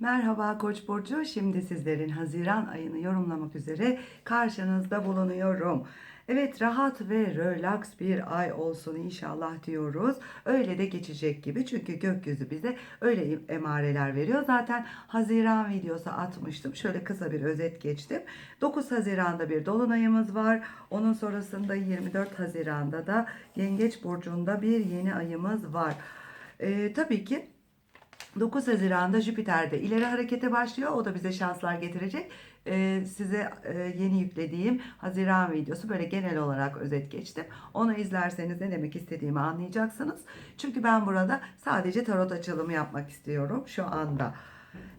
Merhaba Koç burcu. Şimdi sizlerin Haziran ayını yorumlamak üzere karşınızda bulunuyorum. Evet rahat ve relax bir ay olsun inşallah diyoruz. Öyle de geçecek gibi çünkü gökyüzü bize öyle emareler veriyor. Zaten Haziran videosu atmıştım. Şöyle kısa bir özet geçtim. 9 Haziran'da bir dolunayımız var. Onun sonrasında 24 Haziran'da da Yengeç burcunda bir yeni ayımız var. Ee, tabii ki 9 Haziran'da Jüpiter'de ileri harekete başlıyor. O da bize şanslar getirecek. Ee, size e, yeni yüklediğim Haziran videosu böyle genel olarak özet geçtim. Onu izlerseniz ne demek istediğimi anlayacaksınız. Çünkü ben burada sadece tarot açılımı yapmak istiyorum şu anda.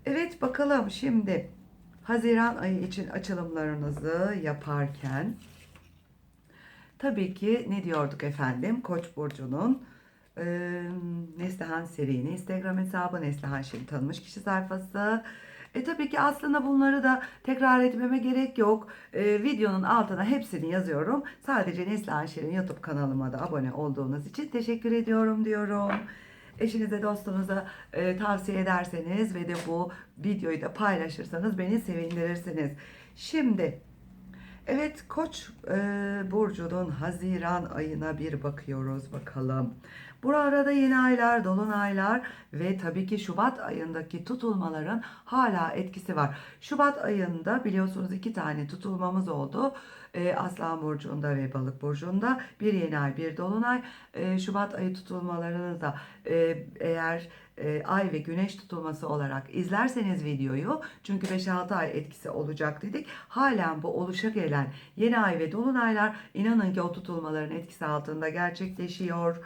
Evet bakalım şimdi Haziran ayı için açılımlarınızı yaparken tabii ki ne diyorduk efendim Koç burcunun e, Neslihan Seri'nin Instagram hesabı Neslihan Şen tanınmış kişi sayfası. E tabii ki aslında bunları da tekrar etmeme gerek yok. E, videonun altına hepsini yazıyorum. Sadece Neslihan Şen'in YouTube kanalıma da abone olduğunuz için teşekkür ediyorum diyorum. Eşinize dostunuza e, tavsiye ederseniz ve de bu videoyu da paylaşırsanız beni sevindirirsiniz. Şimdi Evet Koç e, burcunun Haziran ayına bir bakıyoruz bakalım. Bu arada yeni aylar, dolunaylar ve tabii ki Şubat ayındaki tutulmaların hala etkisi var. Şubat ayında biliyorsunuz iki tane tutulmamız oldu. E, Aslan burcunda ve Balık burcunda bir yeni ay, bir dolunay. E, Şubat ayı tutulmalarını da e, eğer e, ay ve güneş tutulması olarak izlerseniz videoyu çünkü 5-6 ay etkisi olacak dedik. Halen bu oluşa gelen yeni ay ve dolunaylar inanın ki o tutulmaların etkisi altında gerçekleşiyor.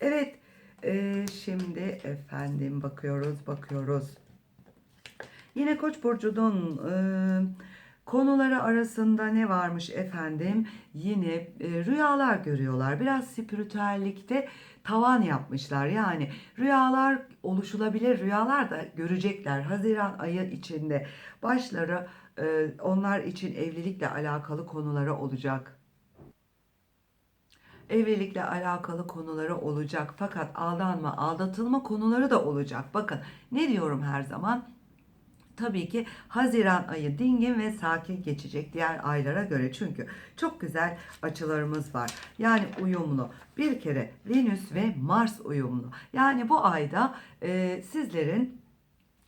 Evet e, şimdi efendim bakıyoruz bakıyoruz. Yine Koç burcunun e, konuları arasında ne varmış efendim? Yine e, rüyalar görüyorlar. Biraz spiritüellikte tavan yapmışlar. Yani rüyalar oluşulabilir. Rüyalar da görecekler. Haziran ayı içinde başları e, onlar için evlilikle alakalı konuları olacak evlilikle alakalı konuları olacak. Fakat aldanma, aldatılma konuları da olacak. Bakın ne diyorum her zaman? Tabii ki Haziran ayı dingin ve sakin geçecek diğer aylara göre. Çünkü çok güzel açılarımız var. Yani uyumlu. Bir kere Venüs ve Mars uyumlu. Yani bu ayda e, sizlerin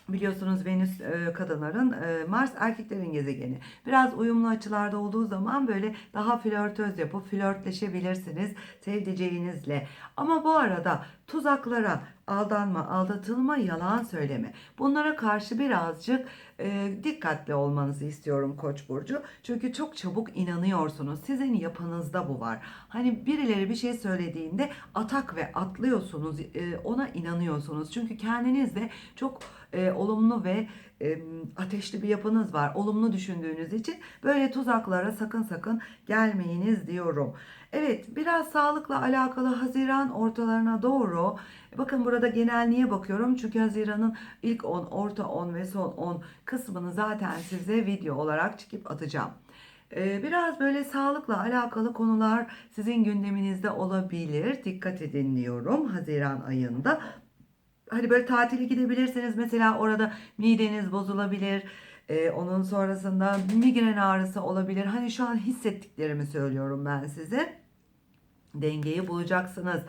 Biliyorsunuz Venüs e, kadınların, e, Mars erkeklerin gezegeni. Biraz uyumlu açılarda olduğu zaman böyle daha flörtöz yapıp flörtleşebilirsiniz sevdiceğinizle. Ama bu arada tuzaklara, aldanma, aldatılma, yalan söyleme. Bunlara karşı birazcık e, dikkatli olmanızı istiyorum Koç burcu. Çünkü çok çabuk inanıyorsunuz. Sizin yapınızda bu var. Hani birileri bir şey söylediğinde atak ve atlıyorsunuz. E, ona inanıyorsunuz. Çünkü kendinizde çok e, olumlu ve e, ateşli bir yapınız var. Olumlu düşündüğünüz için böyle tuzaklara sakın sakın gelmeyiniz diyorum. Evet biraz sağlıkla alakalı Haziran ortalarına doğru bakın burada genelliğe bakıyorum çünkü Haziran'ın ilk 10, orta 10 ve son 10 kısmını zaten size video olarak çıkıp atacağım. Ee, Biraz böyle sağlıkla alakalı konular sizin gündeminizde olabilir. Dikkat edin diyorum Haziran ayında. Hani böyle tatile gidebilirsiniz mesela orada mideniz bozulabilir. Ee, onun sonrasında migren ağrısı olabilir. Hani şu an hissettiklerimi söylüyorum ben size. Dengeyi bulacaksınız.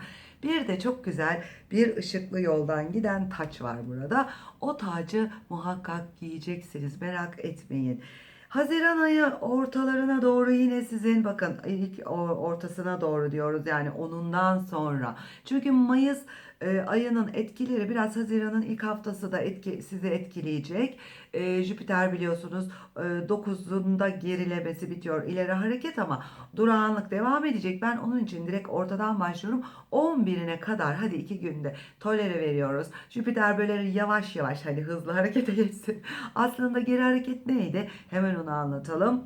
Bir de çok güzel bir ışıklı yoldan giden taç var burada. O tacı muhakkak giyeceksiniz. Merak etmeyin. Haziran ayı ortalarına doğru yine sizin bakın ilk ortasına doğru diyoruz yani onundan sonra. Çünkü Mayıs e, ayının etkileri biraz Haziran'ın ilk haftası da etki, sizi etkileyecek. E, Jüpiter biliyorsunuz e, 9'unda gerilemesi bitiyor. ileri hareket ama durağanlık devam edecek. Ben onun için direkt ortadan başlıyorum. 11'ine kadar hadi iki günde tolere veriyoruz. Jüpiter böyle yavaş yavaş hani hızlı harekete geçsin. Aslında geri hareket neydi? Hemen onu anlatalım.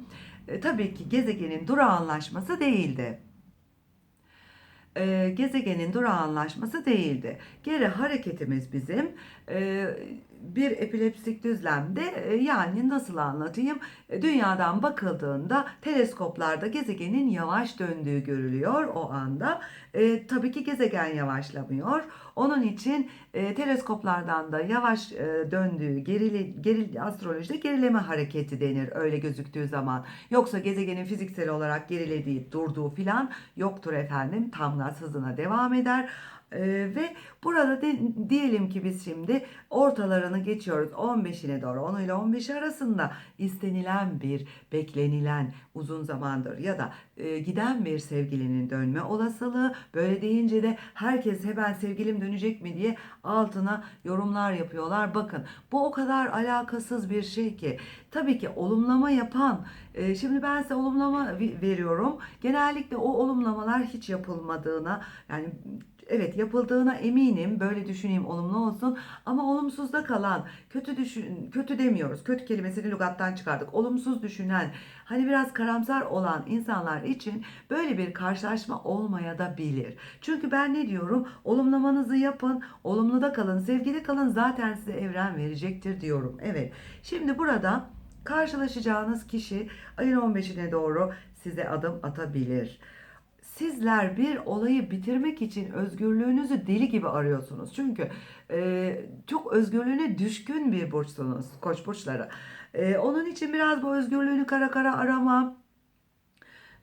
E, tabii ki gezegenin durağanlaşması değildi e, gezegenin durağanlaşması değildi. Geri hareketimiz bizim e, bir epileptik düzlemde e, yani nasıl anlatayım? E, Dünyadan bakıldığında teleskoplarda gezegenin yavaş döndüğü görülüyor o anda. E, tabii ki gezegen yavaşlamıyor. Onun için e, teleskoplardan da yavaş e, döndüğü gerili, geril, astrolojide gerileme hareketi denir öyle gözüktüğü zaman. Yoksa gezegenin fiziksel olarak gerilediği, durduğu filan yoktur efendim. Tam gaz hızına devam eder. Ee, ve burada de, diyelim ki biz şimdi ortalarını geçiyoruz 15'ine doğru 10 ile 15 arasında istenilen bir beklenilen uzun zamandır ya da e, giden bir sevgilinin dönme olasılığı böyle deyince de herkes hemen sevgilim dönecek mi diye altına yorumlar yapıyorlar. Bakın bu o kadar alakasız bir şey ki tabii ki olumlama yapan e, şimdi ben size olumlama veriyorum. Genellikle o olumlamalar hiç yapılmadığına yani Evet yapıldığına eminim. Böyle düşüneyim olumlu olsun. Ama olumsuzda kalan, kötü düşün, kötü demiyoruz. Kötü kelimesini lügattan çıkardık. Olumsuz düşünen, hani biraz karamsar olan insanlar için böyle bir karşılaşma olmaya da bilir. Çünkü ben ne diyorum? Olumlamanızı yapın, olumluda kalın, sevgide kalın. Zaten size evren verecektir diyorum. Evet. Şimdi burada karşılaşacağınız kişi ayın 15'ine doğru size adım atabilir. Sizler bir olayı bitirmek için özgürlüğünüzü deli gibi arıyorsunuz. Çünkü e, çok özgürlüğüne düşkün bir burçsunuz koç burçları. E, onun için biraz bu özgürlüğünü kara kara arama,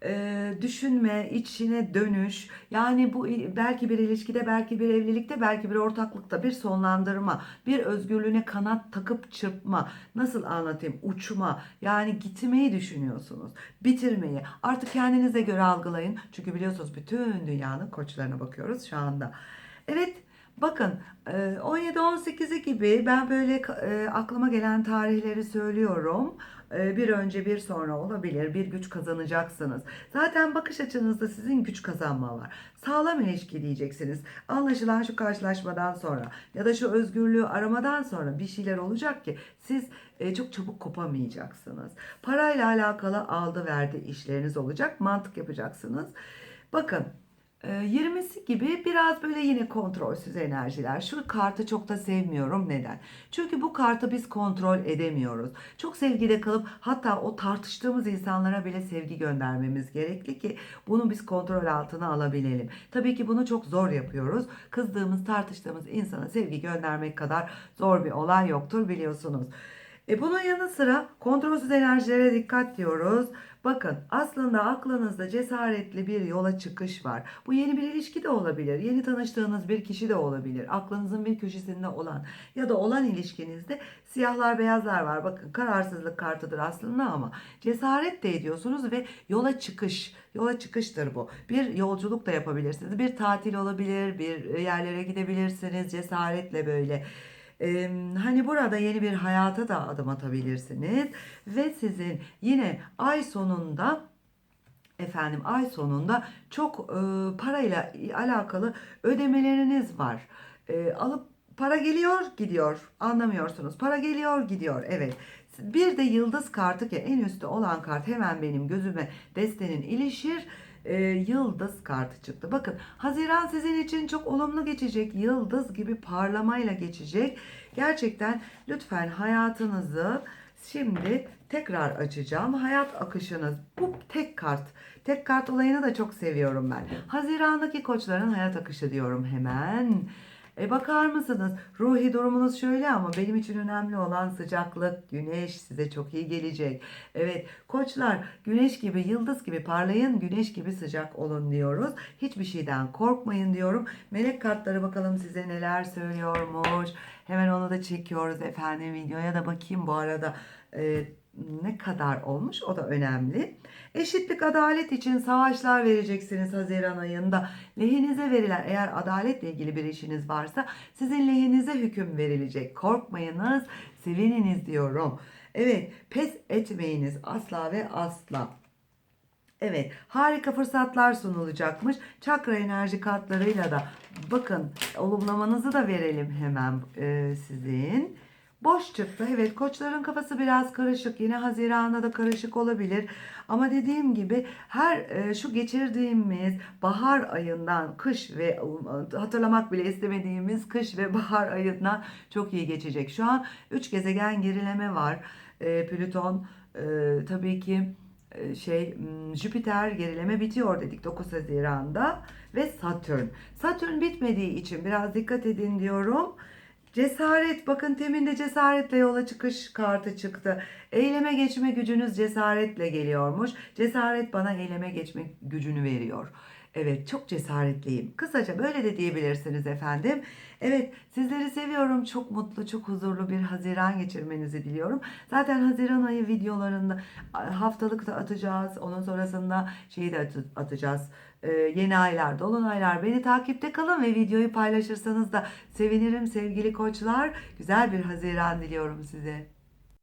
e, düşünme, içine dönüş. Yani bu belki bir ilişkide, belki bir evlilikte, belki bir ortaklıkta bir sonlandırma, bir özgürlüğüne kanat takıp çırpma. Nasıl anlatayım? Uçma. Yani gitmeyi düşünüyorsunuz. Bitirmeyi. Artık kendinize göre algılayın. Çünkü biliyorsunuz bütün dünyanın koçlarına bakıyoruz şu anda. Evet. Bakın e, 17-18'i gibi ben böyle e, aklıma gelen tarihleri söylüyorum. E, Bir önce bir sonra olabilir. Bir güç kazanacaksınız. Zaten bakış açınızda sizin güç kazanma var. Sağlam ilişki diyeceksiniz. Anlaşılan şu karşılaşmadan sonra ya da şu özgürlüğü aramadan sonra bir şeyler olacak ki siz e, çok çabuk kopamayacaksınız. Parayla alakalı aldı verdi işleriniz olacak. Mantık yapacaksınız. Bakın e, 20'si gibi biraz böyle yine kontrolsüz enerjiler. Şu kartı çok da sevmiyorum. Neden? Çünkü bu kartı biz kontrol edemiyoruz. Çok sevgide kalıp hatta o tartıştığımız insanlara bile sevgi göndermemiz gerekli ki bunu biz kontrol altına alabilelim. Tabii ki bunu çok zor yapıyoruz. Kızdığımız, tartıştığımız insana sevgi göndermek kadar zor bir olay yoktur biliyorsunuz. E bunun yanı sıra kontrolsüz enerjilere dikkat diyoruz. Bakın aslında aklınızda cesaretli bir yola çıkış var. Bu yeni bir ilişki de olabilir. Yeni tanıştığınız bir kişi de olabilir. Aklınızın bir köşesinde olan ya da olan ilişkinizde siyahlar beyazlar var. Bakın kararsızlık kartıdır aslında ama cesaret de ediyorsunuz ve yola çıkış. Yola çıkıştır bu. Bir yolculuk da yapabilirsiniz. Bir tatil olabilir, bir yerlere gidebilirsiniz cesaretle böyle. Ee, hani burada yeni bir hayata da adım atabilirsiniz ve sizin yine ay sonunda efendim ay sonunda çok e, parayla alakalı ödemeleriniz var. E, alıp para geliyor gidiyor anlamıyorsunuz. Para geliyor gidiyor evet. Bir de yıldız kartı ki en üstte olan kart hemen benim gözüme destenin ilişir e, yıldız kartı çıktı. Bakın Haziran sizin için çok olumlu geçecek. Yıldız gibi parlamayla geçecek. Gerçekten lütfen hayatınızı şimdi tekrar açacağım. Hayat akışınız bu tek kart. Tek kart olayını da çok seviyorum ben. Hazirandaki koçların hayat akışı diyorum hemen. E bakar mısınız? Ruhi durumunuz şöyle ama benim için önemli olan sıcaklık, güneş size çok iyi gelecek. Evet, koçlar güneş gibi, yıldız gibi parlayın, güneş gibi sıcak olun diyoruz. Hiçbir şeyden korkmayın diyorum. Melek kartları bakalım size neler söylüyormuş. Hemen onu da çekiyoruz efendim videoya da bakayım bu arada. e, ne kadar olmuş o da önemli. Eşitlik adalet için savaşlar vereceksiniz Haziran ayında. Lehinize verilen eğer adaletle ilgili bir işiniz varsa sizin lehinize hüküm verilecek. Korkmayınız, sevininiz diyorum. Evet, pes etmeyiniz asla ve asla. Evet, harika fırsatlar sunulacakmış. Çakra enerji kartlarıyla da bakın olumlamanızı da verelim hemen e, sizin. Boş çıktı. Evet koçların kafası biraz karışık. Yine Haziran'da da karışık olabilir. Ama dediğim gibi her e, şu geçirdiğimiz bahar ayından kış ve e, hatırlamak bile istemediğimiz kış ve bahar ayından çok iyi geçecek. Şu an 3 gezegen gerileme var. E, Plüton e, tabii ki e, şey Jüpiter gerileme bitiyor dedik 9 Haziran'da ve Satürn. Satürn bitmediği için biraz dikkat edin diyorum. Cesaret bakın teminde cesaretle yola çıkış kartı çıktı. Eyleme geçme gücünüz cesaretle geliyormuş. Cesaret bana eyleme geçme gücünü veriyor. Evet çok cesaretliyim. Kısaca böyle de diyebilirsiniz efendim. Evet sizleri seviyorum. Çok mutlu, çok huzurlu bir Haziran geçirmenizi diliyorum. Zaten Haziran ayı videolarında haftalık da atacağız. Onun sonrasında şeyi de atacağız. Ee, yeni aylar, dolunaylar. Beni takipte kalın ve videoyu paylaşırsanız da sevinirim sevgili koçlar. Güzel bir Haziran diliyorum size.